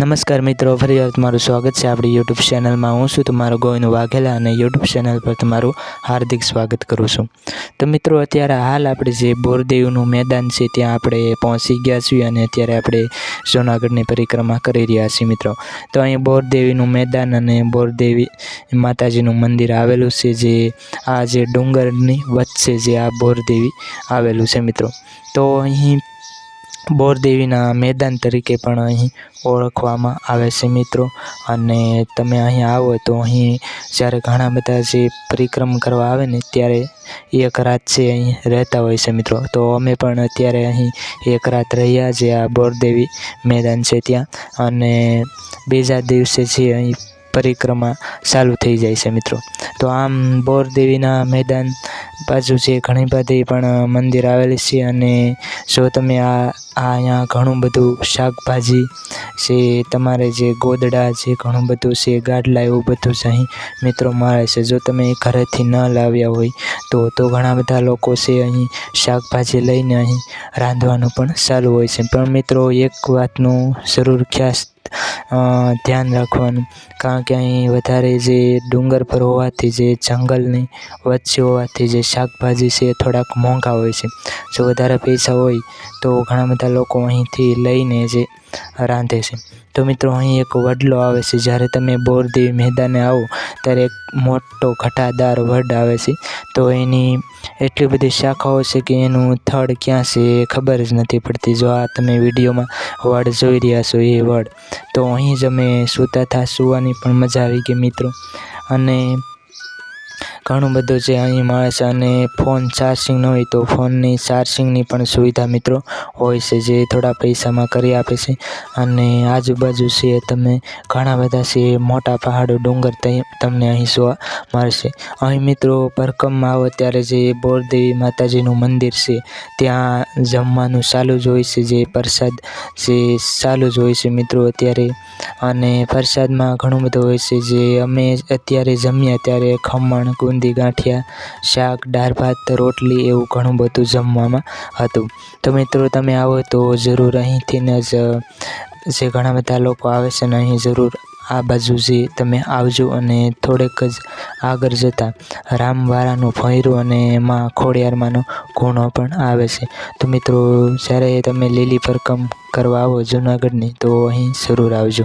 નમસ્કાર મિત્રો, ફરી તમારું સ્વાગત છે આપણી યુટ્યુબ ચેનલમાં હું છું તમારો ગોવિંદ વાઘેલા અને યુટ્યુબ ચેનલ પર તમારું હાર્દિક સ્વાગત કરું છું. તો મિત્રો, અત્યારે હાલ આપણે જે બોરદેવનું મેદાન છે, ત્યાં આપણે પહોંચી ગયા છીએ અને અત્યારે આપણે જૂનાગઢની પરિક્રમા કરી રહ્યા છીએ મિત્રો. તો અહીં બોરદેવીનું મેદાન અને બોરદેવી માતાજીનું મંદિર આવેલું છે, જે આ જે ડુંગરની વચ્ચે જે આ બોરદેવી આવેલું છે મિત્રો. તો અહીં બોરદેવીના મેદાન તરીકે પણ અહીં ઓળખવામાં આવે છે મિત્રો. અને તમે અહીં આવો તો અહીં જ્યારે ઘણા બધા જે પરિક્રમ કરવા આવે ને ત્યારે એક રાત છે અહીં રહેતા હોય છે મિત્રો. તો અમે પણ અત્યારે અહીં એક રાત રહ્યા જે આ બોરદેવી મેદાન છે ત્યાં. અને બીજા દિવસે છે અહીં પરિક્રમા ચાલુ થઈ જાય છે મિત્રો. તો આમ બોરદેવીના મેદાન બાજુ જે ઘણી બધી પણ મંદિર આવેલી છે અને જો તમે આ અહીંયા ઘણું બધું શાકભાજી છે, તમારે જે ગોદડા છે, ઘણું બધું છે, ગાડલા એવું બધું જ અહીં. મિત્રો મળે છે, જો તમે ઘરેથી ન લાવ્યા હોય, તો તો ઘણા બધા લોકો છે અહીં શાકભાજી લઈને અહીં રાંધવાનું પણ સારું હોય છે. પણ મિત્રો, એક વાતનું જરૂર ખ્યાસ ધ્યાન રાખવાનું. કારણ કે અહીં વધારે જે ડુંગર પર હોવાથી, જે જંગલની વચ્ચે હોવાથી જે શાકભાજી છે થોડાક મોંઘા હોય છે. જો વધારે પૈસા હોય, તો ઘણા બધા લોકો અહીંથી લઈને જે રાંધે છે. તો મિત્રો, અહીં એક વડલો આવે છે. જ્યારે તમે બોરદેવી મેદાને આવો, ત્યારે એક મોટો ઘટાદાર વડ આવે છે. તો એની એટલી બધી શાખાઓ છે કે એનું થડ ક્યાં છે એ ખબર જ નથી પડતી. જો આ તમે વિડીયોમાં વડ જોઈ રહ્યા છો, એ વડ. તો અહીં જ અમે સૂતા હતા સૂવાની પણ મજા આવી ગઈ મિત્રો. અને ઘણું બધું છે અહીં મળે અને ફોન ચાર્જિંગ ન હોય તો ફોનની ચાર્જિંગની પણ સુવિધા મિત્રો હોય છે જે થોડા પૈસામાં કરી આપે છે. અને આજુબાજુ છે તમે ઘણા બધા છે મોટા પહાડો, ડુંગર તમને અહીં જોવા મળશે. અહીં મિત્રો પરકમમાં આવો ત્યારે જે બોરદેવી માતાજીનું મંદિર છે, ત્યાં જમવાનું ચાલુ જ હોય છે, જે પ્રસાદ જે ચાલુ જ હોય છે મિત્રો અત્યારે. અને પ્રસાદમાં ઘણું બધું હોય છે જે અમે અત્યારે જમ્યા ત્યારે ખમણ બુંદી ગાંઠિયા, શાક, દાળ ભાત, રોટલી એવું ઘણું બધું જમવામાં હતું. તો મિત્રો, તમે આવો તો જરૂર અહીંથી જ, જે ઘણા બધા લોકો આવે છે ને અહીં જરૂર આ બાજુ જે તમે આવજો અને થોડેક જ આગળ જતાં. રામવાળાનું ભૈરું અને એમાં ખોડિયારમાંનો ખૂણો પણ આવે છે. તો મિત્રો, જ્યારે તમે લીલી પરકમ કરવા આવો જૂનાગઢની, તો અહીં જરૂર આવજો.